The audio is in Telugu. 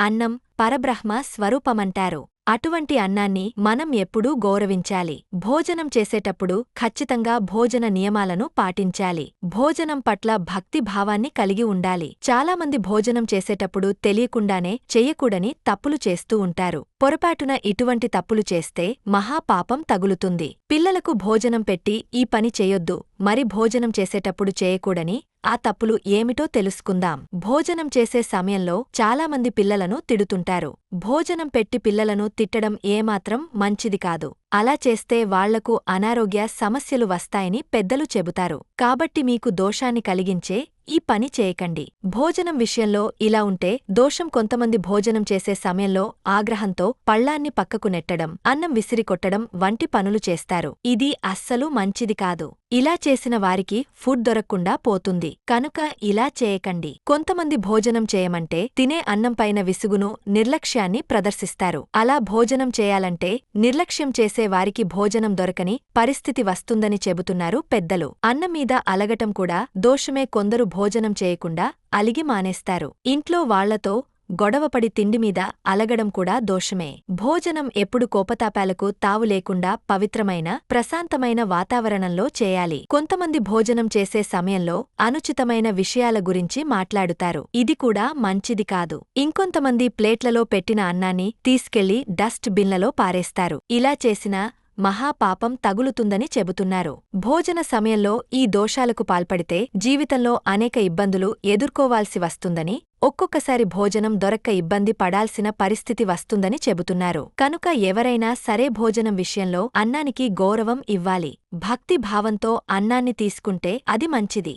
అన్నం పరబ్రహ్మ స్వరూపమంటారు. అటువంటి అన్నాన్ని మనం ఎప్పుడూ గౌరవించాలి. భోజనం చేసేటప్పుడు ఖచ్చితంగా భోజన నియమాలను పాటించాలి. భోజనం పట్ల భక్తి భావాన్ని కలిగి ఉండాలి. చాలామంది భోజనం చేసేటప్పుడు తెలియకుండానే చెయ్యకూడని తప్పులు చేస్తూ ఉంటారు. పొరపాటున ఇటువంటి తప్పులు చేస్తే మహాపాపం తగులుతుంది. పిల్లలకు భోజనం పెట్టి ఈ పని చేయొద్దు మరి భోజనం చేసేటప్పుడు చేయకూడని ఆ తప్పులు ఏమిటో తెలుసుకుందాం. భోజనం చేసే సమయంలో చాలామంది పిల్లలను తిడుతుంటారు. భోజనం పెట్టి పిల్లలను తిట్టడం ఏమాత్రం మంచిది కాదు. అలా చేస్తే వాళ్ళకు అనారోగ్య సమస్యలు వస్తాయని పెద్దలు చెబుతారు. కాబట్టి మీకు దోషాన్ని కలిగించే ఈ పని చేయకండి. భోజనం విషయంలో ఇలా ఉంటే దోషం కొంతమంది భోజనం చేసే సమయంలో ఆగ్రహంతో పళ్ళాన్ని పక్కకు నెట్టడం అన్నం విసిరికొట్టడం వంటి పనులు చేస్తారు. ఇది అస్సలు మంచిది కాదు. ఇలా చేసిన వారికి ఫుడ్ దొరక్కుండా పోతుంది. కనుక ఇలా చేయకండి. కొంతమంది భోజనం చేయమంటే తినే అన్నంపైన విసుగును నిర్లక్ష్యాన్ని ప్రదర్శిస్తారు. అలా భోజనం చేయాలంటే నిర్లక్ష్యం చేసే వారికి భోజనం దొరకని పరిస్థితి వస్తుందని చెబుతున్నారు పెద్దలు. అన్నం మీద అలగటం కూడా దోషమే కొందరు భోజనం చేయకుండా అలిగి మానేస్తారు. ఇంట్లో వాళ్ళతో గొడవపడి తిండిమీద అలగడం కూడా దోషమే. భోజనం ఎప్పుడు కోపతాపాలకు తావు లేకుండా పవిత్రమైన ప్రశాంతమైన వాతావరణంలో చేయాలి. కొంతమంది భోజనం చేసే సమయంలో అనుచితమైన విషయాల గురించి మాట్లాడుతారు. ఇది కూడా మంచిది కాదు. ఇంకొంతమంది ప్లేట్లలో పెట్టిన అన్నాన్ని తీసుకెళ్ళి డస్ట్ బిన్లలో పారేస్తారు. ఇలా చేసినా మహాపాపం తగులుతుందని చెబుతున్నారు. భోజన సమయంలో ఈ దోషాలకు పాల్పడితే జీవితంలో అనేక ఇబ్బందులు ఎదుర్కోవాల్సి వస్తుందని ఒక్కొక్కసారి భోజనం దొరక్క ఇబ్బంది పడాల్సిన పరిస్థితి వస్తుందని చెబుతున్నారు. కనుక ఎవరైనా సరే భోజనం విషయంలో అన్నానికి గౌరవం ఇవ్వాలి. భక్తి భావంతో అన్నాన్ని తీసుకుంటే అది మంచిది.